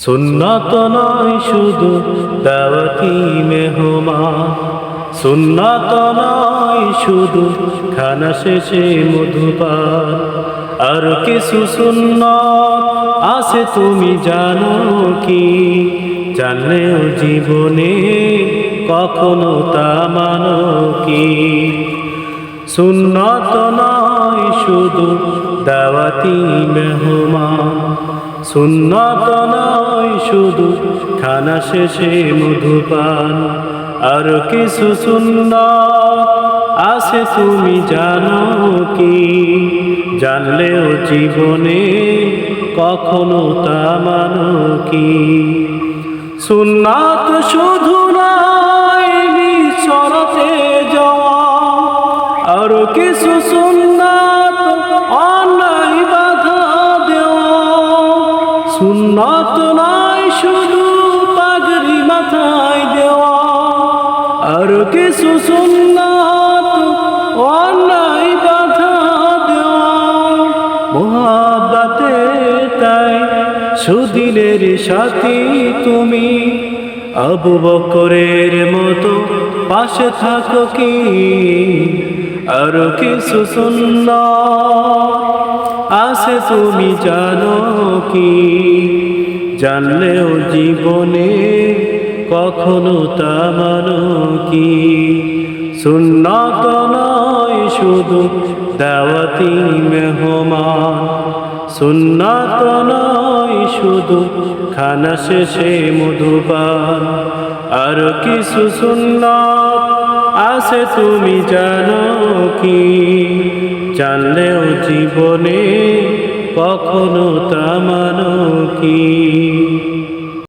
সুন্নত নয় শুধু দাওয়াতি মেহমান। সুন্নত নয় শুধু খানা শেষে মধুপান। আর কিছু সুন্নত আছে তুমি জানো কি? জানলেও জীবনে কখনো তা মানো কি? সুন্নত নয় শুধু দাওয়াতি মেহমান। সুন্নত নয়, শুধু খানা শেষে মধুপান। আর কিছু সুন্নত আছে, তুমি জানো কি? জানলেও জীবনে কখনো তা মানো কি? সুন্নাত শুধু নয় বিচরতে যাওয়া। আর কিছু সুন্নাত অন্যায় বাধা দেওয়া। সুন্নাত নয়, শুধু পাগড়ি মাথায় দেওয়া। আর কিছু সুন্নাত অন্যায় বাধা দেওয়া। মোহাব্বাতে তাই সুদিনের সাথী তুমি। আবু বকরের মতো পাশে থাকো কি? আর কিছু শূন্য। আছে তুমি জানো কি? জানলেও জীবনে কখনো তা মানো কি? সুন্নত নয়, শুধু দাওয়াতি মেহমান। সুন্নত নয়, শুধু খানা শেষে মধুপান। আর কিছু সুন্নত আছে তুমি জানো কি? জানলেও জীবনে কখনো তা মানো কি?